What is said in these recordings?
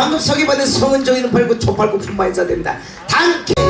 광석이 받은 성은정의는 팔고 조팔고 품바인사 됩니다. 단계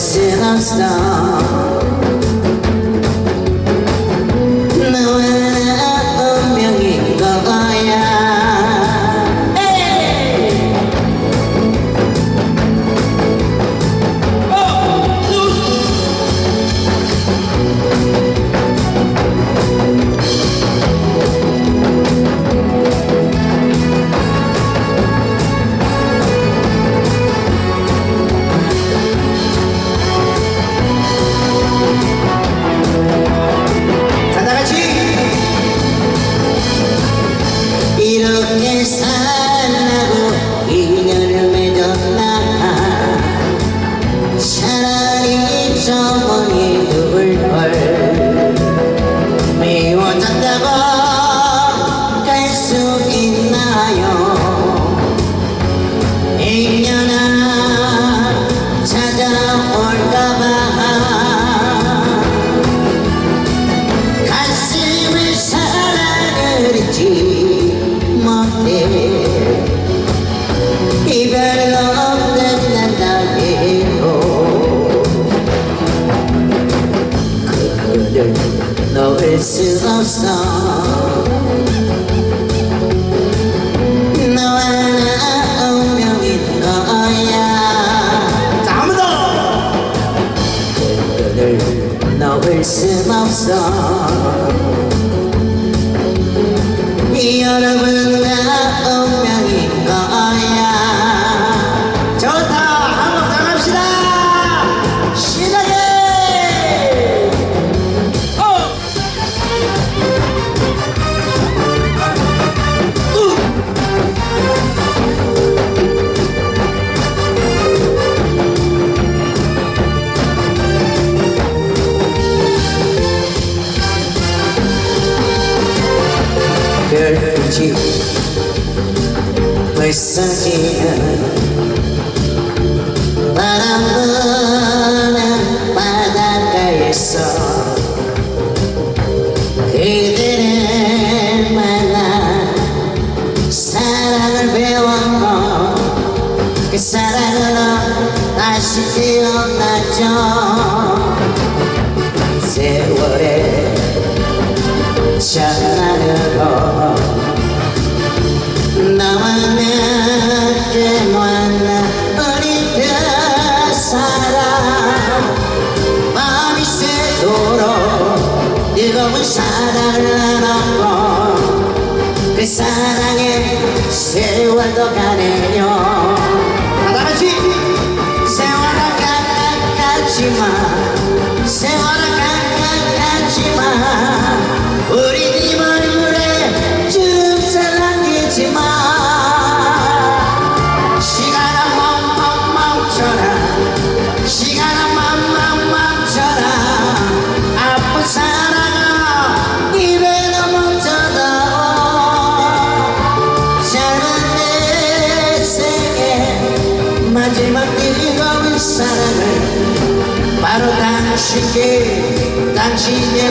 sin of stone. 너를 넣을 순 없어. 여러분 나오면 again Llegó el cariño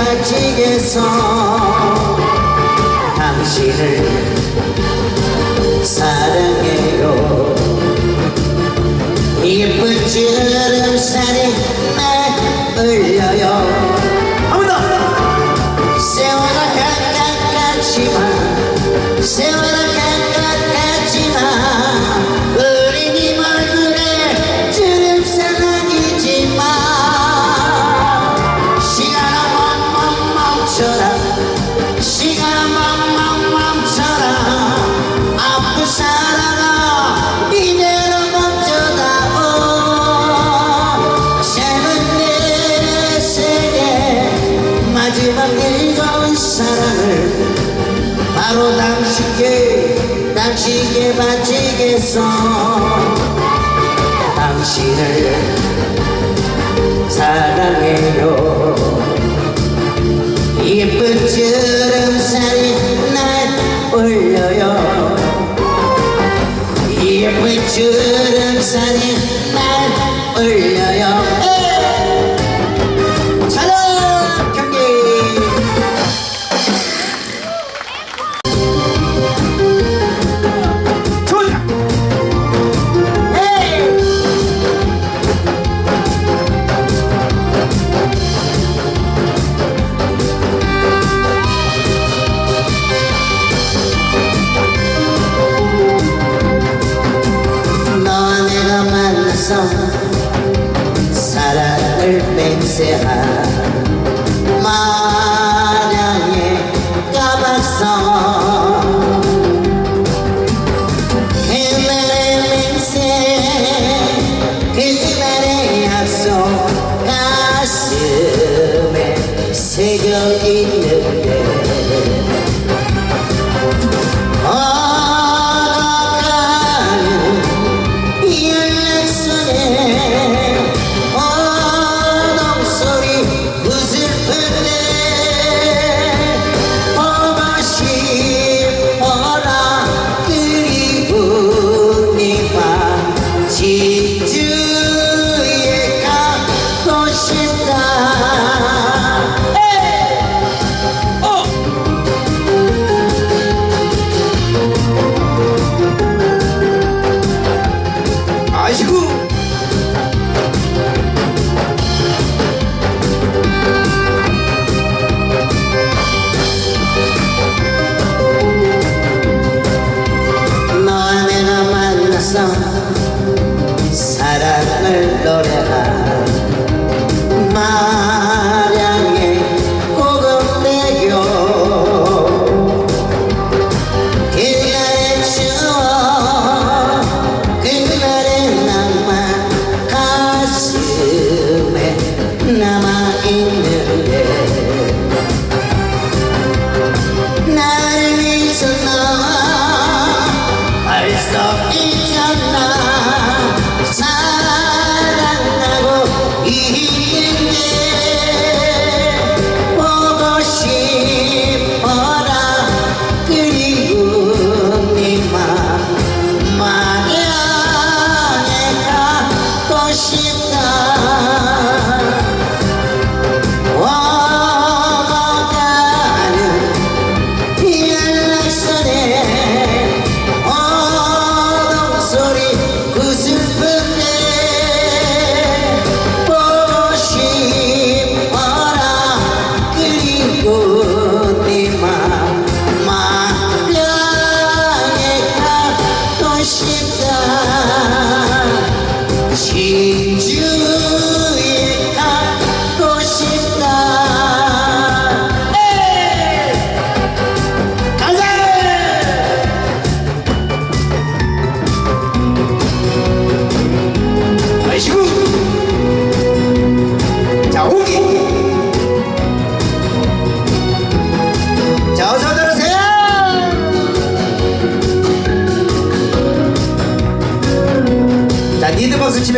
바치겠어. They don't eat it.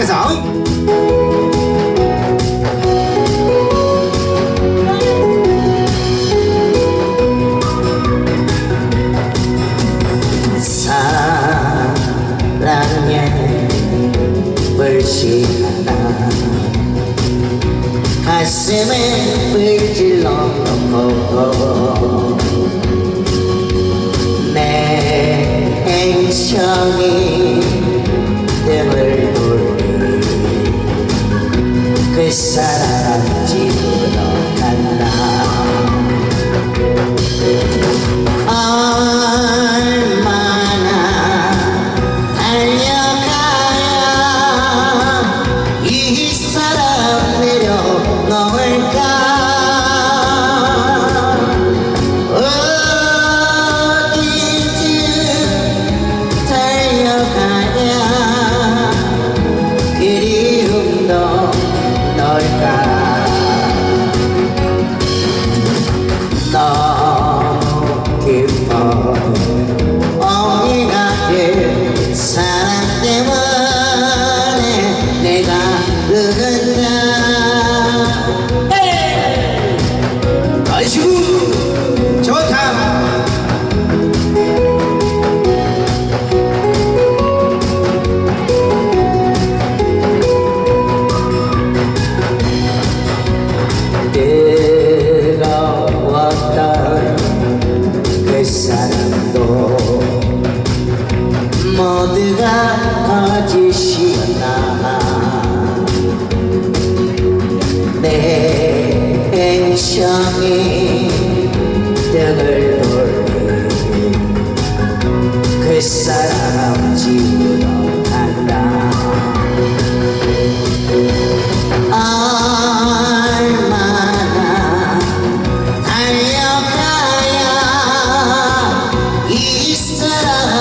开掌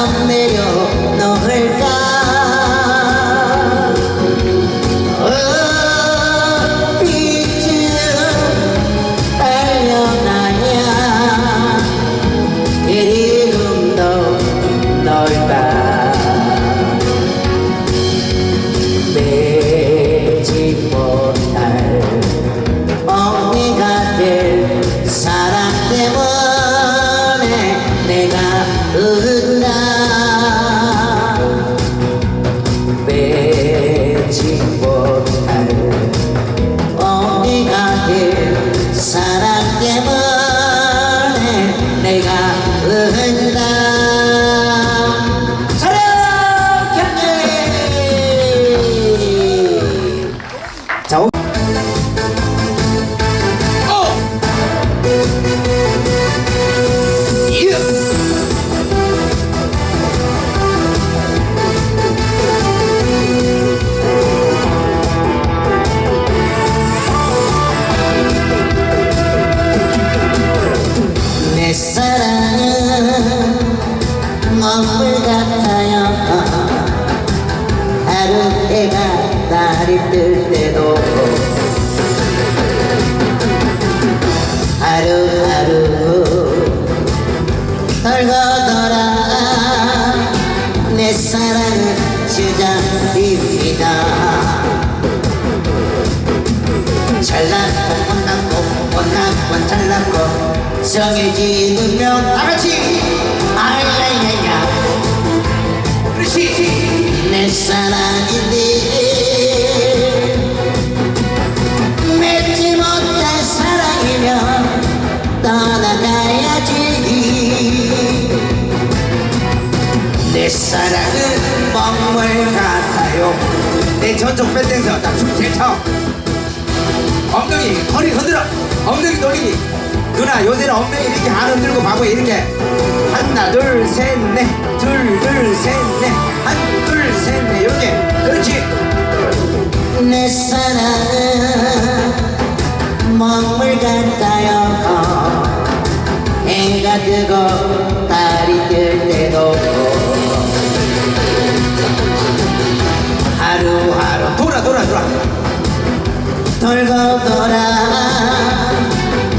사람 잘났고 못났고 못났고 잘났고 정해지는 명 다 같이 아야야야 그렇지. 내 사랑인데 맺지 못한 사랑이면 떠나가야지. 내 사랑은 먹물 같아요. 내 저쪽 밴드에서 딱 춤을 춰 엉덩이 허리 흔들어. 엉덩이 돌리기. 누나 요새는 엉덩이 이렇게 안 흔들고 봐봐 이렇게. 하나 둘 셋 넷 둘 둘 셋 넷 한 둘 셋 넷. 이렇게. 그렇지. 내 사랑은 먹물 같아요 돌고 돌아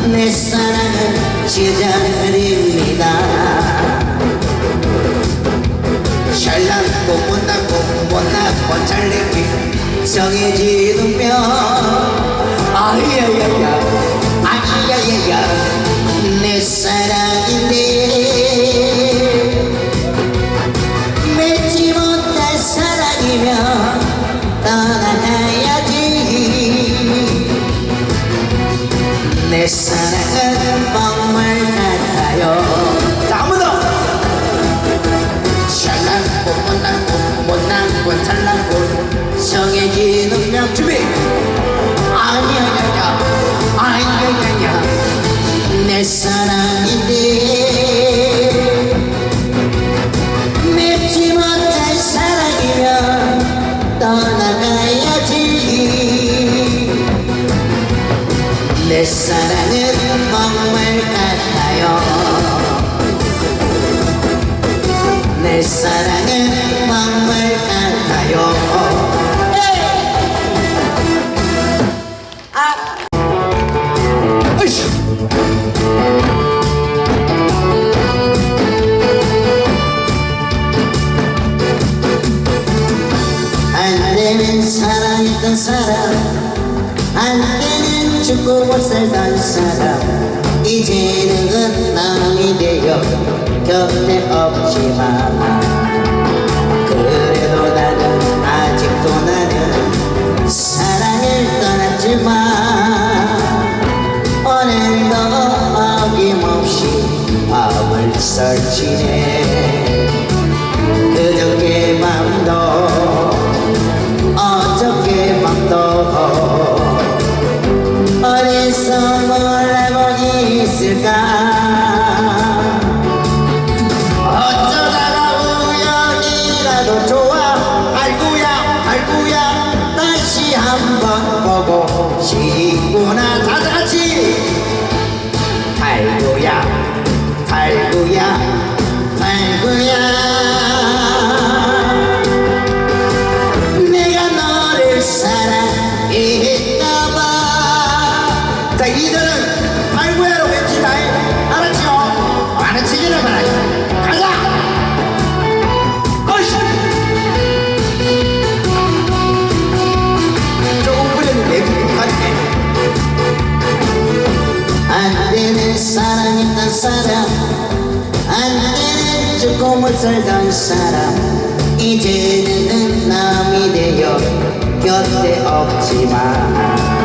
내 사랑은 시작입니다. 잘났고 못났고 못났고 잘냈기 정해지는 명 아이야야야. 아야야야. 내 사랑인데 내 사랑했던 사람 안 되는 죽고 못 살던 사람. 이제는 남이 되어 곁에 없지만 그래도 나는 아직도 나는 사랑을 떠났지만 오늘도 어김없이 밤을 설치네 있을까 어쩌다가 우연이라도 좋아 알구야 알구야. 다시 한번 보고 싶 못 살던 사람 이제는 남이 되어 곁에 없지만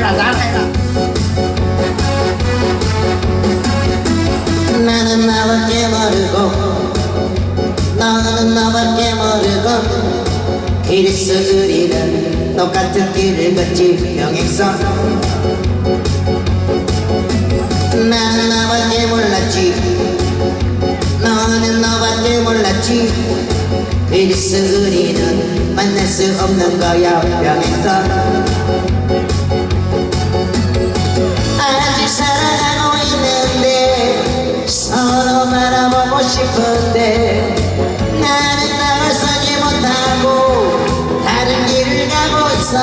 해라, 따라해라. 나는 나밖에 모르고 너는 너밖에 모르고 그래서 우리는 똑같은 길을 걷지 영익선. 나는 나밖에 몰랐지 너는 너밖에 몰랐지 그래서 우리는 만날 수 없는 거야 병행선 서로 바라보고 싶은데 나는 나가서지 못하고 다른 길을 가고 있어.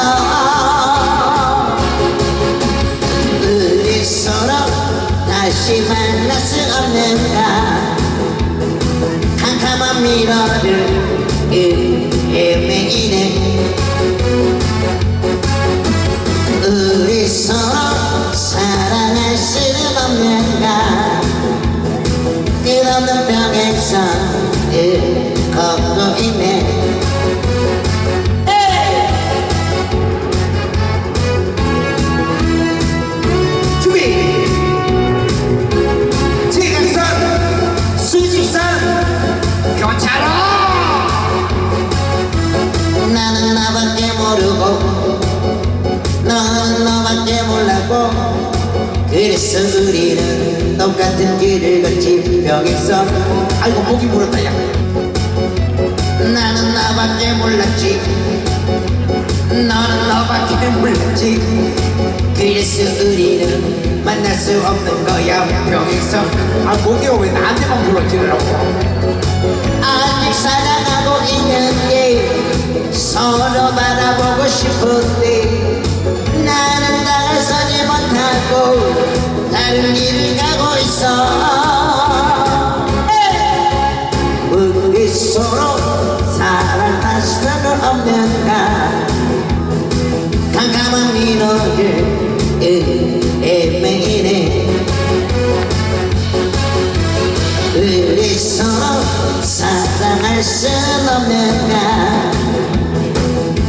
우리 서로 다시 만날 수 없는가? 깜깜한 미러를 애매이네 우리 서로 끝없는 걷지 병에서 아이고 목이 물었다 야. 나는 나밖에 몰랐지. 너는 너밖에 몰랐지. 그래서 우리는 만날 수 없는 거야. 병에서 아 목이 왜 나한테만 불러지르라고. 아직 사랑하고 있는데 서로 바라보고 싶은데 나는 못하고 다른 길을 가고 있어. 우리 서로 사랑할 수는 없는가? 깜깜한 미로를 애매이네. 우리 서로 사랑할 순 없는가?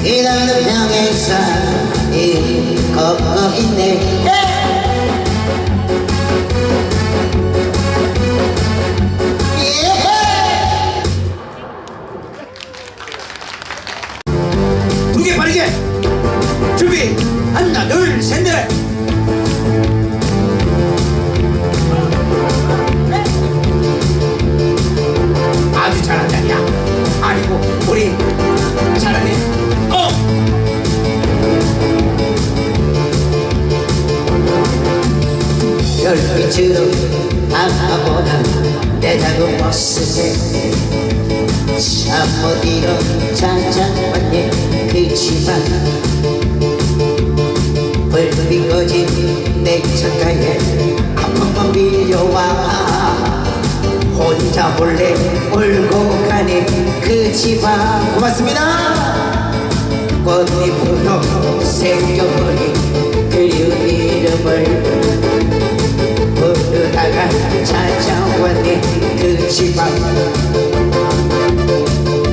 끝없는 병에서 이 걷고 있 몰래 울고 가네. 그 집안 고맙습니다. 꽃잎으로 새겨버린 그리운 이름을 부르다가 찾아왔네. 그 집안.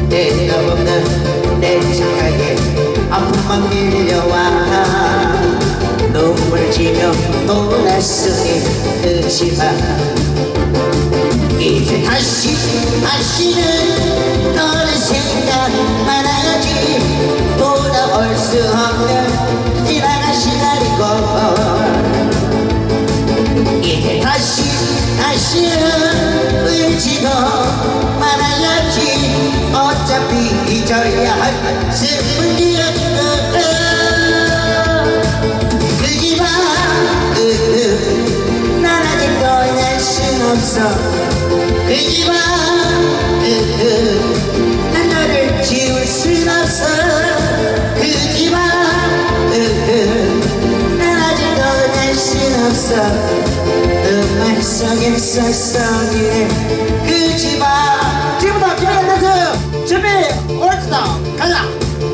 대답없는 내 창가에 아픔만 밀려와 눈물 지며 돌았으니 그 집안 이제 다시 다시는 너를 생각 말아야지. 돌아올 수 없는 지나가신 날이고. 이제 다시 다시는 울지도 말아야지. 어차피 잊어야 할 슬픈 기억들 그 집안 으, 난 아직도 알순 없어 속에. 썩썩이네 그 집안. 지금부터 기분 댄스 준비 올스타 가자.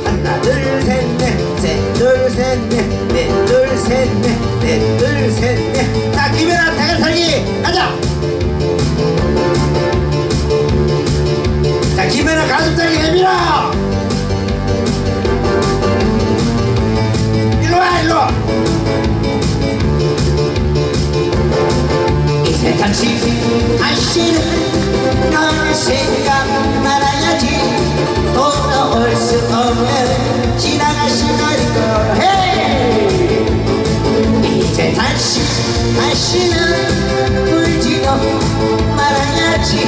하나 둘셋넷셋둘셋넷넷둘셋넷넷둘셋넷자 김연아 대결 살기 가자. 자 김연아 가슴 살기 다시 다시는 너를 생각 말아야지. 돌아올 수 없는 지나가신 날이고 헤이! 이제 다시 다시는 울지도 말아야지.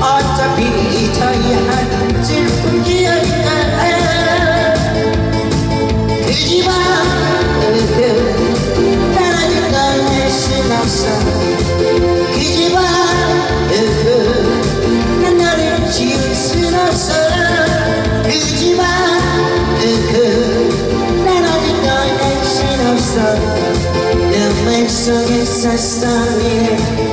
어차피 잊어야 할 속에서 썸이네